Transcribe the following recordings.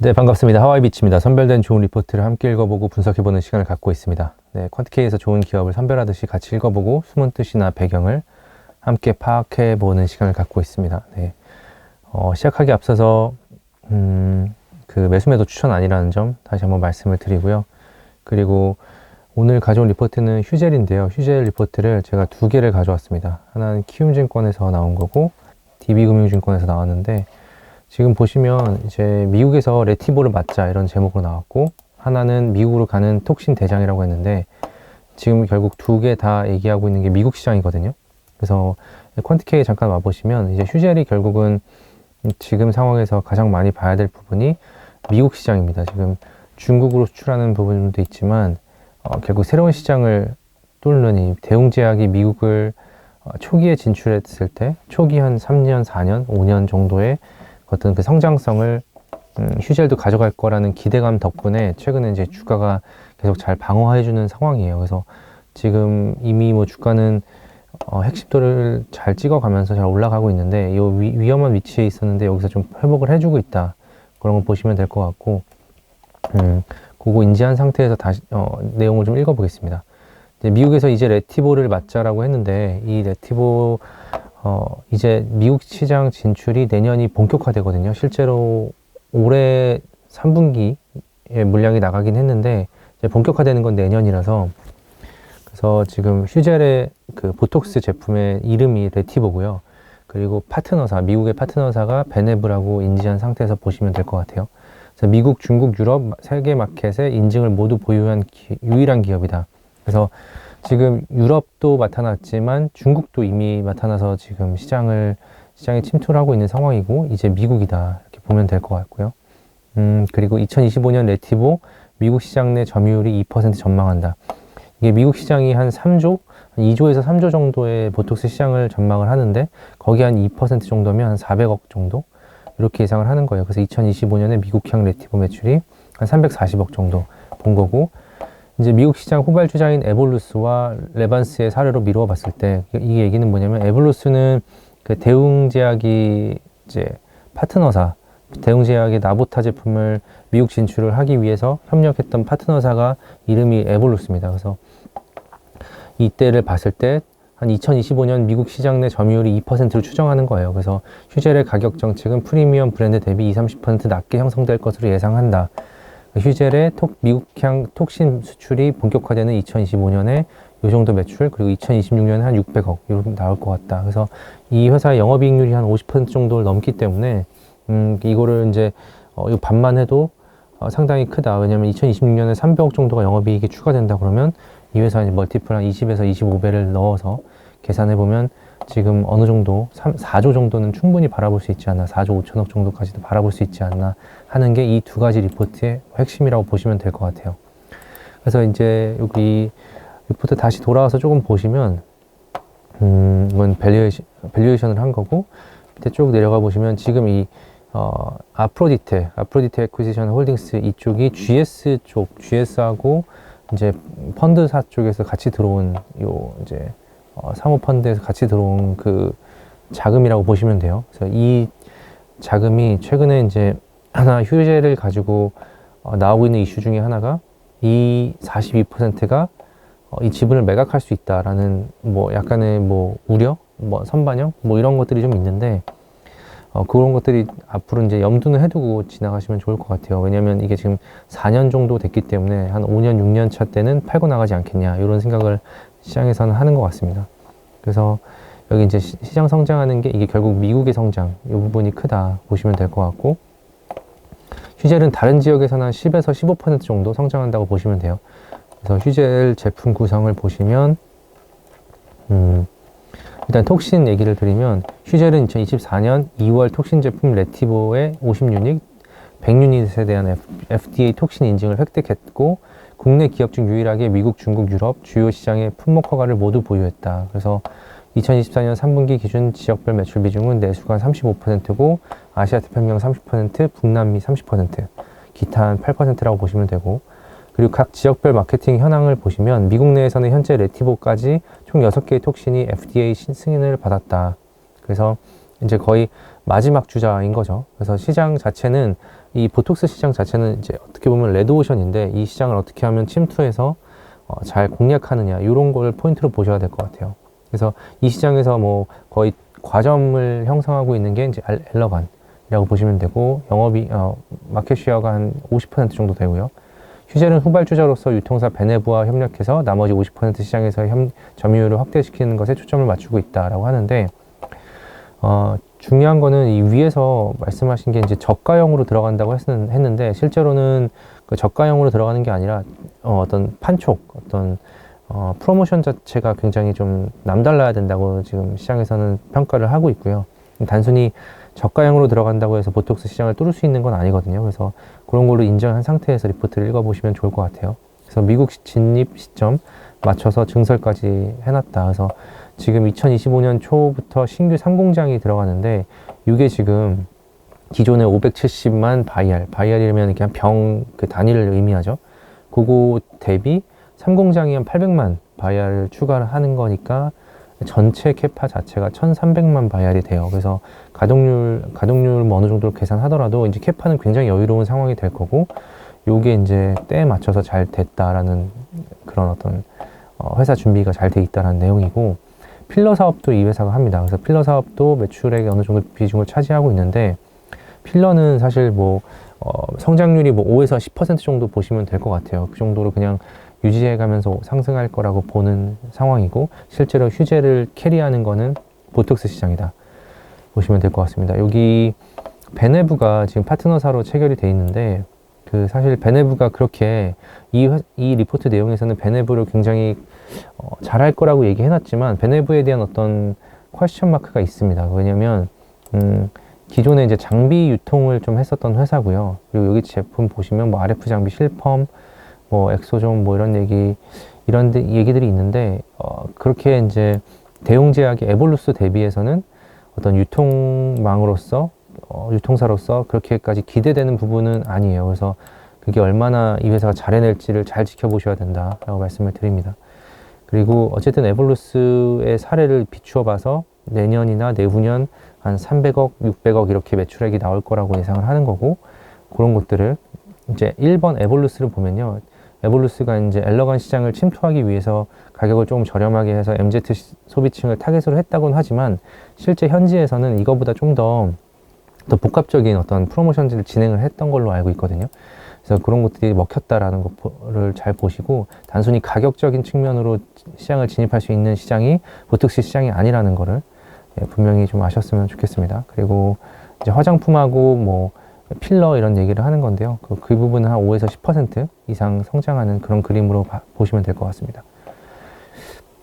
네, 반갑습니다. 하와이 비치입니다. 선별된 좋은 리포트를 함께 읽어보고 분석해보는 시간을 갖고 있습니다. 네, 퀀티케이에서 좋은 기업을 선별하듯이 같이 읽어보고 숨은 뜻이나 배경을 함께 파악해보는 시간을 갖고 있습니다. 네, 어, 시작하기 앞서서 음, 그 매수매도 추천 아니라는 점 다시 한번 말씀을 드리고요. 그리고 오늘 가져온 리포트는 휴젤인데요. 휴젤 리포트를 제가 두 개를 가져왔습니다. 하나는 키움증권에서 나온 거고 DB금융증권에서 나왔는데 지금 보시면 이제 미국에서 레티보를 맞자 이런 제목으로 나왔고 하나는 미국으로 가는 톡신 대장이라고 했는데 지금 결국 두 개 다 얘기하고 있는 게 미국 시장이거든요. 그래서 퀀티케이 잠깐 와보시면 이제 휴젤이 결국은 지금 상황에서 가장 많이 봐야 될 부분이 미국 시장입니다. 지금 중국으로 수출하는 부분도 있지만 어, 결국 새로운 시장을 뚫는 이 대웅제약이 미국을 어, 초기에 진출했을 때 초기 한 3년, 4년, 5년 정도의 어떤 그 성장성을 음, 휴젤도 가져갈 거라는 기대감 덕분에 최근에 이제 주가가 계속 잘 방어해주는 상황이에요. 그래서 지금 이미 뭐 주가는 어, 핵심도를 잘 찍어가면서 잘 올라가고 있는데 이 위, 위험한 위치에 있었는데 여기서 좀 회복을 해주고 있다 그런 거 보시면 될 것 같고 음, 그거 인지한 상태에서 다시 어, 내용을 좀 읽어보겠습니다. 이제 미국에서 이제 레티보를 맞자라고 했는데 이 레티보 어, 이제 미국 시장 진출이 내년이 본격화되거든요. 실제로 올해 3분기에 물량이 나가긴 했는데 이제 본격화되는 건 내년이라서 그래서 지금 휴젤의 그 보톡스 제품의 이름이 레티보고요. 그리고 파트너사, 미국의 파트너사가 베네브라고 인지한 상태에서 보시면 될 것 같아요. 그래서 미국, 중국, 유럽 세계 마켓에 인증을 모두 보유한 기, 유일한 기업이다. 그래서 지금 유럽도 나타났지만 중국도 이미 나타나서 지금 시장을 시장에 침투를 하고 있는 상황이고 이제 미국이다 이렇게 보면 될 것 같고요. 음 그리고 2025년 레티보 미국 시장 내 점유율이 2% 전망한다. 이게 미국 시장이 한 3조, 한 2조에서 3조 정도의 보톡스 시장을 전망을 하는데 거기 한 2% 정도면 한 400억 정도 이렇게 예상을 하는 거예요. 그래서 2025년에 미국향 레티보 매출이 한 340억 정도 본 거고 이제 미국 시장 후발 주자인 에볼루스와 레반스의 사례로 미루어 봤을 때 이 얘기는 뭐냐면 에볼루스는 그 대웅제약이 이제 파트너사 대웅제약의 나보타 제품을 미국 진출을 하기 위해서 협력했던 파트너사가 이름이 에볼루스입니다. 그래서 이때를 봤을 때 한 2025년 미국 시장 내 점유율이 2%를 추정하는 거예요. 그래서 휴젤의 가격 정책은 프리미엄 브랜드 대비 20, 30% 낮게 형성될 것으로 예상한다. 휴젤의 톡, 미국향 톡신 수출이 본격화되는 2025년에 이 정도 매출 그리고 2026년에 한 600억 이렇게 나올 것 같다. 그래서 이 회사의 영업이익률이 한 50% 정도를 넘기 때문에 음, 이거를 이제 어, 이 반만 해도 어, 상당히 크다. 왜냐하면 2026년에 300억 정도가 영업이익이 추가된다 그러면 이 회사는 멀티플 한 20에서 25배를 넣어서 계산해 보면 지금 어느 정도 3, 4조 정도는 충분히 바라볼 수 있지 않나 4조 5천억 정도까지도 바라볼 수 있지 않나 하는 게 이 두 가지 리포트의 핵심이라고 보시면 될 것 같아요. 그래서 이제 여기 리포트 다시 돌아와서 조금 보시면 음, 이건 밸류에이션, 밸류에이션을 한 거고 밑에 쭉 내려가 보시면 지금 이 어, 아프로디테, 아프로디테 에퀴지션 홀딩스 이쪽이 GS 쪽, GS하고 이제 펀드사 쪽에서 같이 들어온 요 이제 어, 사모펀드에서 같이 들어온 그 자금이라고 보시면 돼요. 그래서 이 자금이 최근에 이제 하나 휴재를 가지고 어, 나오고 있는 이슈 중에 하나가 이 42%가 어, 이 지분을 매각할 수 있다라는 뭐 약간의 뭐 우려, 뭐 선반영, 뭐 이런 것들이 좀 있는데 어, 그런 것들이 앞으로 이제 염두는 해두고 지나가시면 좋을 것 같아요. 왜냐하면 이게 지금 4년 정도 됐기 때문에 한 5년, 6년 차 때는 팔고 나가지 않겠냐 이런 생각을 시장에서는 하는 것 같습니다. 그래서 여기 이제 시장 성장하는 게 이게 결국 미국의 성장 이 부분이 크다 보시면 될 것 같고 휴젤은 다른 지역에서는 한 10에서 15% 정도 성장한다고 보시면 돼요. 그래서 휴젤 제품 구성을 보시면 음, 일단 톡신 얘기를 드리면 휴젤은 2024년 2월 톡신 제품 레티보의 50유닛, 100유닛에 대한 FDA 톡신 인증을 획득했고 국내 기업 중 유일하게 미국, 중국, 유럽 주요 시장의 품목 허가를 모두 보유했다. 그래서 2024년 3분기 기준 지역별 매출 비중은 내수가 35%고 아시아 태평양 30%, 북남미 30%, 기타 한 8%라고 보시면 되고 그리고 각 지역별 마케팅 현황을 보시면 미국 내에서는 현재 레티보까지 총 6개의 톡신이 FDA 승인을 받았다. 그래서 이제 거의 마지막 주자인 거죠. 그래서 시장 자체는 이 보톡스 시장 자체는 이제 어떻게 보면 레드오션인데 이 시장을 어떻게 하면 침투해서 어, 잘 공략하느냐 이런 걸 포인트로 보셔야 될 것 같아요. 그래서 이 시장에서 뭐 거의 과점을 형성하고 있는 게 이제 알- 엘러간이라고 보시면 되고 영업이 어, 마켓 쉐어가 한 50% 정도 되고요. 휴젤은 후발주자로서 유통사 베네부와 협력해서 나머지 50% 시장에서 혐, 점유율을 확대시키는 것에 초점을 맞추고 있다라고 하는데 어, 중요한 거는 이 위에서 말씀하신 게 이제 저가형으로 들어간다고 했, 했는데 실제로는 그 저가형으로 들어가는 게 아니라 어, 어떤 판촉, 어떤 어, 프로모션 자체가 굉장히 좀 남달라야 된다고 지금 시장에서는 평가를 하고 있고요. 단순히 저가형으로 들어간다고 해서 보톡스 시장을 뚫을 수 있는 건 아니거든요. 그래서 그런 걸로 인정한 상태에서 리포트를 읽어보시면 좋을 것 같아요. 그래서 미국 시- 진입 시점 맞춰서 증설까지 해놨다. 그래서 지금 2025년 초부터 신규 상공장이 들어가는데 이게 지금 기존에 570만 바이알, 바이알이면 그냥 병그 단위를 의미하죠. 그거 대비 3공장이 한 800만 바이알을 추가를 하는 거니까 전체 캐파 자체가 1,300만 바이알이 돼요. 그래서 가동률 가동률 뭐 어느 정도 계산하더라도 이제 캐파는 굉장히 여유로운 상황이 될 거고 요게 이제 때에 맞춰서 잘 됐다라는 그런 어떤 어, 회사 준비가 잘 돼 있다라는 내용이고 필러 사업도 이 회사가 합니다. 그래서 필러 사업도 매출액의 어느 정도 비중을 차지하고 있는데 필러는 사실 뭐 어, 성장률이 뭐 5에서 10% 정도 보시면 될 것 같아요. 그 정도로 그냥 유지해 가면서 상승할 거라고 보는 상황이고 실제로 휴재를 캐리하는 거는 보톡스 시장이다. 보시면 될 것 같습니다. 여기 베네브가 지금 파트너사로 체결이 돼 있는데 그 사실 베네브가 그렇게 이, 회- 이 리포트 내용에서는 베네브를 굉장히 어, 잘할 거라고 얘기해놨지만 베네브에 대한 어떤 퀘스천 마크가 있습니다. 왜냐면 음, 기존에 이제 장비 유통을 좀 했었던 회사고요. 그리고 여기 제품 보시면 뭐 RF 장비 실펌, 뭐 엑소존 뭐 이런 얘기 이런 데, 얘기들이 있는데 어, 그렇게 이제 대용 제약의 에볼루스 대비해서는 어떤 유통망으로서 어, 유통사로서 그렇게까지 기대되는 부분은 아니에요. 그래서 그게 얼마나 이 회사가 잘 해낼지를 잘 지켜보셔야 된다라고 말씀을 드립니다. 그리고 어쨌든 에볼루스의 사례를 비추어 봐서 내년이나 내후년 한 300억, 600억 이렇게 매출액이 나올 거라고 예상을 하는 거고 그런 것들을 이제 1번 에볼루스를 보면요. 에볼루스가 이제 엘러간 시장을 침투하기 위해서 가격을 조금 저렴하게 해서 MZ 시- 소비층을 타겟으로 했다고는 하지만 실제 현지에서는 이거보다 좀 더 더 복합적인 어떤 프로모션들을 진행을 했던 걸로 알고 있거든요. 그래서 그런 것들이 먹혔다라는 거를 잘 보시고 단순히 가격적인 측면으로 시장을 진입할 수 있는 시장이 보특시 시장이 아니라는 거를 예, 분명히 좀 아셨으면 좋겠습니다. 그리고 이제 화장품하고 뭐 필러 이런 얘기를 하는 건데요. 그, 그 부분은 한 5에서 10% 이상 성장하는 그런 그림으로 봐- 보시면 될 것 같습니다.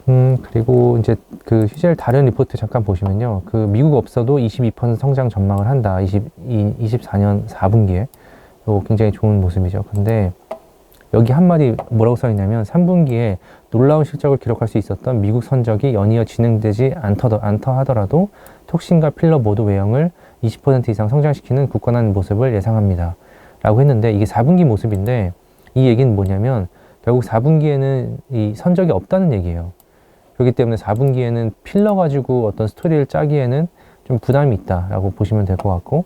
음, 그리고 이제 그 휴젤 다른 리포트 잠깐 보시면요. 그 미국 업소도 22% 성장 전망을 한다. 20, 24년 4분기에. 이거 굉장히 좋은 모습이죠. 근데 여기 한마디 뭐라고 써 있냐면 3분기에 놀라운 실적을 기록할 수 있었던 미국 선적이 연이어 진행되지 않더, 않더 하더라도 톡신과 필러 모두 외형을 20% 이상 성장시키는 굳건한 모습을 예상합니다. 라고 했는데 이게 4분기 모습인데 이 얘기는 뭐냐면 결국 4분기에는 이 선적이 없다는 얘기예요. 그렇기 때문에 4분기에는 필러 가지고 어떤 스토리를 짜기에는 좀 부담이 있다라고 보시면 될 것 같고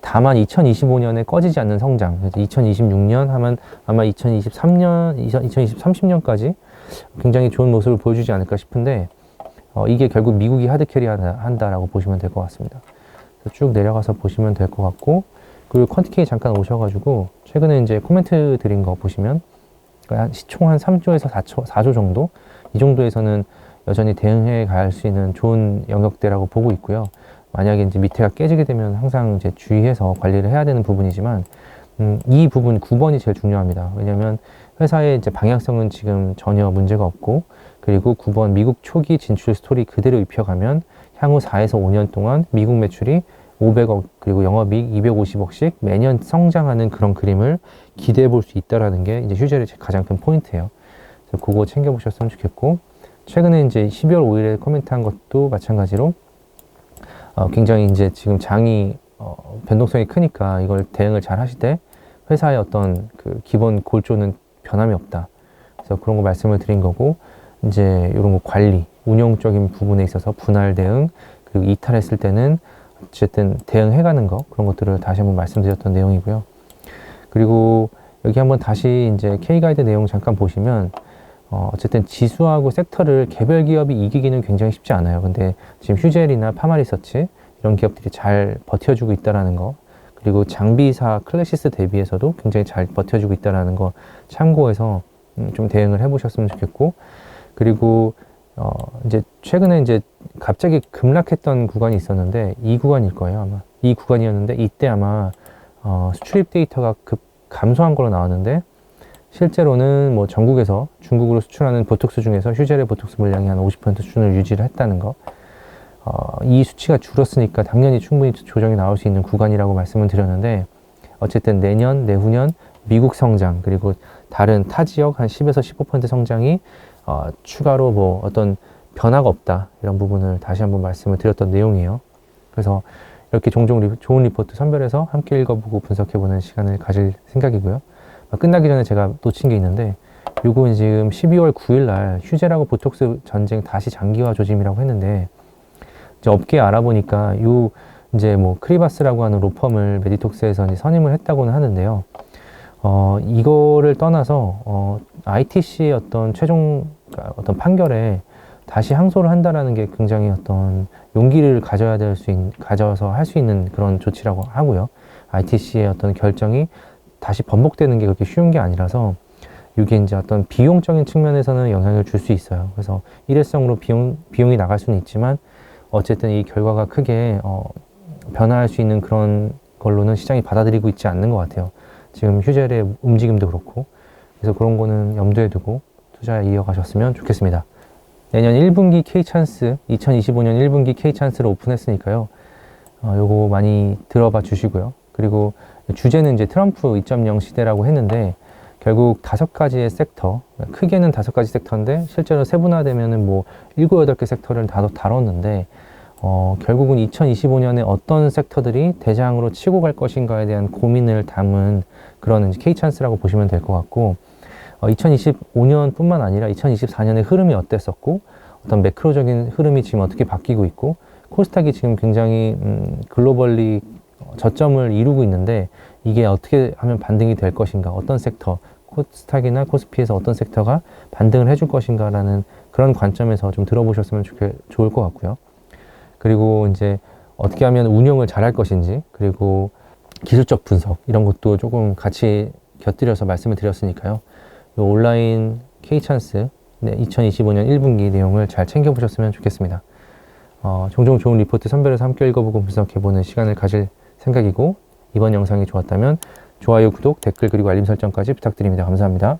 다만 2025년에 꺼지지 않는 성장, 그래서 2026년 하면 아마 2023년, 2020, 30년까지 굉장히 좋은 모습을 보여주지 않을까 싶은데 어, 이게 결국 미국이 하드캐리 한다, 한다라고 보시면 될 것 같습니다. 쭉 내려가서 보시면 될 것 같고 그리고 퀀티케이 잠깐 오셔가지고 최근에 이제 코멘트 드린 거 보시면 한 시총 한 3조에서 4조, 4조 정도 이 정도에서는 여전히 대응해 갈 수 있는 좋은 영역대라고 보고 있고요. 만약에 이제 밑에가 깨지게 되면 항상 이제 주의해서 관리를 해야 되는 부분이지만 음, 이 부분 9번이 제일 중요합니다. 왜냐하면 회사의 이제 방향성은 지금 전혀 문제가 없고 그리고 9번 미국 초기 진출 스토리 그대로 입혀가면 향후 4에서 5년 동안 미국 매출이 500억 그리고 영업이익 250억씩 매년 성장하는 그런 그림을 기대해 볼 수 있다라는 게 이제 휴젤의 가장 큰 포인트예요. 그래서 그거 챙겨 보셨으면 좋겠고 최근에 이제 12월 5일에 코멘트한 것도 마찬가지로 어, 굉장히 이제 지금 장이 어, 변동성이 크니까 이걸 대응을 잘 하시되 회사의 어떤 그 기본 골조는 변함이 없다. 그래서 그런 거 말씀을 드린 거고 이제 이런 거 관리, 운영적인 부분에 있어서 분할 대응 그리고 이탈했을 때는 어쨌든 대응해가는 거 그런 것들을 다시 한번 말씀드렸던 내용이고요. 그리고 여기 한번 다시 이제 K 가이드 내용 잠깐 보시면 어, 어쨌든 지수하고 섹터를 개별 기업이 이기기는 굉장히 쉽지 않아요. 근데 지금 휴젤이나 파마리서치 이런 기업들이 잘 버텨주고 있다라는 거 그리고 장비사 클래시스 대비해서도 굉장히 잘 버텨주고 있다라는 거 참고해서 음, 좀 대응을 해보셨으면 좋겠고 그리고 어, 이제 최근에 이제 갑자기 급락했던 구간이 있었는데 이 구간일 거예요 아마 이 구간이었는데 이때 아마 어, 수출입 데이터가 급 감소한 걸로 나왔는데 실제로는 뭐 전국에서 중국으로 수출하는 보톡스 중에서 휴젤의 보톡스 물량이 한 50% 수준을 유지를 했다는 거. 어, 이 수치가 줄었으니까 당연히 충분히 조정이 나올 수 있는 구간이라고 말씀을 드렸는데 어쨌든 내년, 내후년 미국 성장 그리고 다른 타 지역 한 10에서 15% 성장이 어, 추가로 뭐 어떤 변화가 없다 이런 부분을 다시 한번 말씀을 드렸던 내용이에요. 그래서 이렇게 종종 리, 좋은 리포트 선별해서 함께 읽어보고 분석해보는 시간을 가질 생각이고요. 아, 끝나기 전에 제가 놓친 게 있는데 요거 지금 12월 9일 날 휴재라고 보톡스 전쟁 다시 장기화 조짐이라고 했는데 이제 업계 알아보니까 요 이제 뭐 크리바스라고 하는 로펌을 메디톡스에서 이제 선임을 했다고는 하는데요. 어, 이거를 떠나서 어, ITC의 어떤 최종 그러니까 어떤 판결에 다시 항소를 한다라는 게 굉장히 어떤 용기를 가져야 될 수 있, 가져서 할 수 있는 그런 조치라고 하고요. ITC의 어떤 결정이 다시 번복되는 게 그렇게 쉬운 게 아니라서 이게 이제 어떤 비용적인 측면에서는 영향을 줄 수 있어요. 그래서 일회성으로 비용, 비용이 나갈 수는 있지만 어쨌든 이 결과가 크게 어, 변화할 수 있는 그런 걸로는 시장이 받아들이고 있지 않는 것 같아요. 지금 휴젤의 움직임도 그렇고 그래서 그런 거는 염두에 두고 투자 이어가셨으면 좋겠습니다. 내년 1분기 K찬스 2025년 1분기 K찬스를 오픈했으니까요. 어, 요거 많이 들어봐 주시고요. 그리고 주제는 이제 트럼프 2.0 시대라고 했는데 결국 다섯 가지의 섹터, 크게는 다섯 가지 섹터인데 실제로 세분화되면은 뭐 일곱 여덟 개 섹터를 다 다뤘는데 어, 결국은 2025년에 어떤 섹터들이 대장으로 치고 갈 것인가에 대한 고민을 담은 그런 K 찬스라고 보시면 될 것 같고 어, 2025년뿐만 아니라 2024년의 흐름이 어땠었고 어떤 매크로적인 흐름이 지금 어떻게 바뀌고 있고 코스닥이 지금 굉장히 음, 글로벌리 저점을 이루고 있는데 이게 어떻게 하면 반등이 될 것인가 어떤 섹터 코스닥이나 코스피에서 어떤 섹터가 반등을 해줄 것인가라는 그런 관점에서 좀 들어보셨으면 좋게, 좋을 것 같고요. 그리고 이제 어떻게 하면 운영을 잘할 것인지 그리고 기술적 분석 이런 것도 조금 같이 곁들여서 말씀을 드렸으니까요. 이 온라인 K찬스 네, 2025년 1분기 내용을 잘 챙겨보셨으면 좋겠습니다. 어, 종종 좋은 리포트 선별해서 함께 읽어보고 분석해보는 시간을 가질 생각이고 이번 영상이 좋았다면 좋아요, 구독, 댓글 그리고 알림 설정까지 부탁드립니다. 감사합니다.